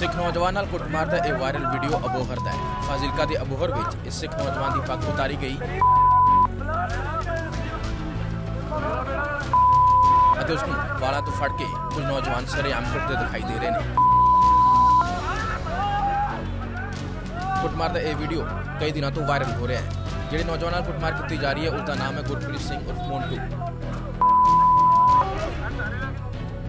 ਸਿੱਖ ਨੌਜਵਾਨ ਨਾਲ ਕੁੱਟਮਾਰ ਦਾ ਇਹ ਵਾਇਰਲ ਵੀਡੀਓ ਅਬੋਹਰ ਦਾ ਹੈ। ਫਾਜ਼ਿਲਕਾ ਦੇ ਅਬੋਹਰ ਵਿੱਚ ਇਸ ਸਿੱਖ ਨੌਜਵਾਨ ਦੀ ਪੱਗ ਉਤਾਰੀ ਗਈ। ਅਤੇ ਉਸ ਨੂੰ ਵਾਲਾਂ ਤੋਂ ਫੜ ਕੇ ਕੁਝ ਨੌਜਵਾਨ ਸਰੇਆਮ ਕੁੱਟਦੇ ਦਿਖਾਈ ਦੇ ਰਹੇ ਨੇ। ਕੁੱਟਮਾਰ ਦਾ ਇਹ ਵੀਡੀਓ ਕਈ ਦਿਨਾਂ ਤੋਂ ਵਾਇਰਲ ਹੋ ਰਿਹਾ ਹੈ। ਜਿਹੜੇ ਨੌਜਵਾਨ ਨਾਲ ਕੁੱਟਮਾਰ ਕੀਤੀ ਜਾ ਰਹੀ ਹੈ ਉਸ ਦਾ ਨਾਮ ਹੈ ਗੁਰਪ੍ਰੀਤ ਸਿੰਘ ਉਰਫ ਮੋਂਟੂ।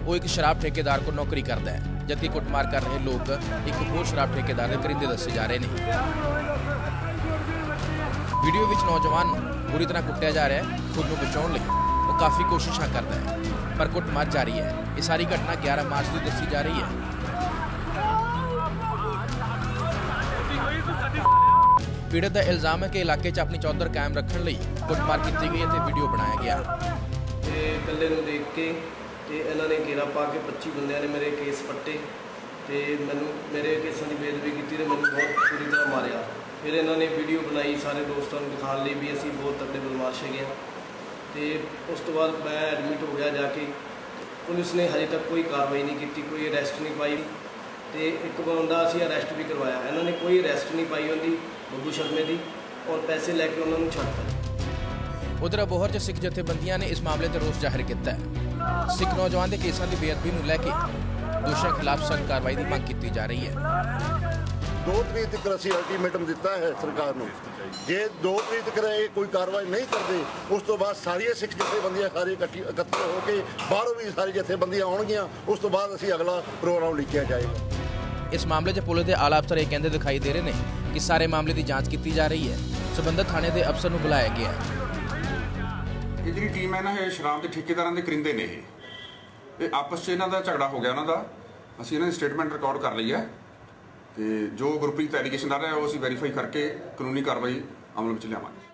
ਉਹ ਇੱਕ ਸ਼ਰਾਬ ਠੇਕੇਦਾਰ ਕੋਲ ਨੌਕਰੀ ਕਰਦਾ ਹੈ। ਜਦਕਿ ਕੁੱਟਮਾਰ ਕਰ ਰਹੇ ਲੋਕ ਇੱਕ ਹੋਰ ਸ਼ਰਾਬ ਠੇਕੇਦਾਰ ਦੇ ਕਰਿੰਦੇ ਦੱਸੇ ਜਾ ਰਹੇ ਨੇ। ਵੀਡੀਓ ਵਿੱਚ ਨੌਜਵਾਨ ਨੂੰ ਤਰ੍ਹਾਂ ਕੁੱਟਿਆ ਜਾ ਰਿਹਾ ਹੈ, ਖੁਦ ਨੂੰ ਬਚਾਉਣ ਲਈ। ਉਹ ਕਾਫੀ ਕੋਸ਼ਿਸ਼ਾਂ ਕਰਦਾ ਹੈ, ਪਰ ਕੁੱਟਮਾਰ ਜਾਰੀ ਹੈ। ਇਹ ਸਾਰੀ ਘਟਨਾ 11 ਮਾਰਚ ਦੀ ਦੱਸੀ ਜਾ ਰਹੀ ਹੈ। ਪੀੜਤ ਦਾ ਇਲਜ਼ਾਮ ਹੈ ਕਿ ਇਲਾਕੇ 'ਚ ਆਪਣੀ ਚੌਧਰ ਕਾਇਮ ਰੱਖਣ ਲਈ ਕੁੱਟਮਾਰ ਕੀਤੀ ਗਈ ਅਤੇ ਵੀਡੀਓ ਬਣਾਇਆ ਗਿਆ। ਤੇ ਇਕੱਲੇ ਨੂੰ ਦੇਖ ਕੇ ਤੇ ਇਹਨਾਂ ਨੇ ਘੇਰਾ ਪਾ ਕੇ 25 ਬੰਦਿਆਂ ਨੇ ਮੇਰੇ ਕੇਸ ਪੱਟੇ ਤੇ ਮੈਨੂੰ, ਮੇਰੇ ਕੇਸਾਂ ਦੀ ਬੇਦਬੀ ਕੀਤੀ ਤੇ ਮੈਨੂੰ ਬਹੁਤ ਪੂਰੀ ਤਰ੍ਹਾਂ ਮਾਰਿਆ। ਫਿਰ ਇਹਨਾਂ ਨੇ ਵੀਡੀਓ ਬਣਾਈ ਸਾਰੇ ਦੋਸਤਾਂ ਨੂੰ ਦਿਖਾਉਣ ਲਈ ਵੀ ਅਸੀਂ ਬਹੁਤ ਤਕੜੇ ਬਦਮਾਸ਼ ਹੈਗੇ ਹਾਂ। ਤੇ ਉਸ ਤੋਂ ਬਾਅਦ ਮੈਂ ਐਡਮਿਟ ਹੋ ਗਿਆ ਜਾ ਕੇ। ਪੁਲਿਸ ਨੇ ਹਜੇ ਤੱਕ ਕੋਈ ਕਾਰਵਾਈ ਨਹੀਂ ਕੀਤੀ, ਕੋਈ ਅਰੈਸਟ ਨਹੀਂ ਪਾਈ। ਤੇ ਇੱਕ ਬੰਦਾ ਅਸੀਂ ਅਰੈਸਟ ਵੀ ਕਰਵਾਇਆ। ਇਹਨਾਂ ਨੇ ਕੋਈ ਅਰੈਸਟ ਨਹੀਂ ਪਾਈ ਉਹਦੀ ਬੱਬੂ ਸ਼ਰਮੇ ਦੀ ਔਰ ਪੈਸੇ ਲੈ ਕੇ ਉਹਨਾਂ ਨੂੰ ਛੱਡਤਾ। ਉਧਰ ਅਬੋਹਰ 'ਚ ਸਿੱਖ ਜਥੇਬੰਦੀਆਂ ਨੇ ਇਸ ਮਾਮਲੇ ਤੇ ਰੋਸ ਜ਼ਾਹਿਰ ਕੀਤਾ ਹੈ। ਸਿੱਖ ਨੌਜਵਾਨ ਦੇ ਕੇਸਾਂ ਦੀ ਬੇਅਦਬੀ ਨੂੰ ਲੈ ਕੇ ਦੋਸ਼ੀਆਂ ਖਿਲਾਫ ਸਖਤ ਕਾਰਵਾਈ ਦੀ ਮੰਗ ਕੀਤੀ ਜਾ ਰਹੀ ਹੈ। ਦੋ ਤਰੀਕ ਤੱਕ ਅਸੀਂ ਅਲਟੀਮੇਟਮ ਦਿੱਤਾ ਹੈ ਸਰਕਾਰ ਨੂੰ। ਜੇ ਦੋ ਤਰੀਕ ਤੱਕ ਇਹ ਕੋਈ ਕਾਰਵਾਈ ਨਹੀਂ ਕਰਦੇ ਉਸ ਤੋਂ ਬਾਅਦ ਸਾਰੀਆਂ ਸਿੱਖ ਜਥੇਬੰਦੀਆਂ ਸਾਰੇ ਇਕੱਠੀ ਇਕੱਤਰ ਹੋ ਕੇ ਬਾਹਰੋਂ ਵੀ ਸਾਰੀ ਜਥੇਬੰਦੀਆਂ ਆਉਣਗੀਆਂ ਉਸ ਤੋਂ ਬਾਅਦ ਅਸੀਂ ਅਗਲਾ ਪ੍ਰੋਗਰਾਮ ਲਿਖਿਆ ਜਾਏਗਾ। ਇਸ ਮਾਮਲੇ 'ਚ ਪੁਲਿਸ ਦੇ ਆਲਾ ਅਫਸਰ ਇਹ ਕਹਿੰਦੇ ਦਿਖਾਈ ਦੇ ਰਹੇ ਨੇ ਕਿ ਸਾਰੇ ਮਾਮਲੇ ਦੀ ਜਾਂਚ ਕੀਤੀ ਜਾ ਰਹੀ ਹੈ। ਸਬੰਧਤ ਥਾਣੇ ਦੇ ਅਫਸਰ ਨੂੰ ਬੁਲਾਇਆ ਗਿਆ ਹੈ। ਇਹ ਜਿਹੜੀ ਟੀਮ ਹੈ ਨਾ, ਇਹ ਸ਼ਰਾਬ ਦੇ ਠੇਕੇਦਾਰਾਂ ਦੇ ਕਰਿੰਦੇ ਨੇ ਇਹ। ਇਹ ਆਪਸ 'ਚ ਇਹਨਾਂ ਦਾ ਝਗੜਾ ਹੋ ਗਿਆ ਉਹਨਾਂ ਦਾ। ਅਸੀਂ ਇਹਨਾਂ ਦੀ ਸਟੇਟਮੈਂਟ ਰਿਕਾਰਡ ਕਰ ਲਈ ਹੈ। ਤੇ ਜੋ ਗੁਰਪ੍ਰੀਤ ਐਲੀਗੇਸ਼ਨ ਆ ਰਿਹਾ, ਉਹ ਅਸੀਂ ਵੈਰੀਫਾਈ ਕਰਕੇ ਕਾਨੂੰਨੀ ਕਾਰਵਾਈ ਅਮਲ ਵਿੱਚ ਲਿਆਵਾਂਗੇ।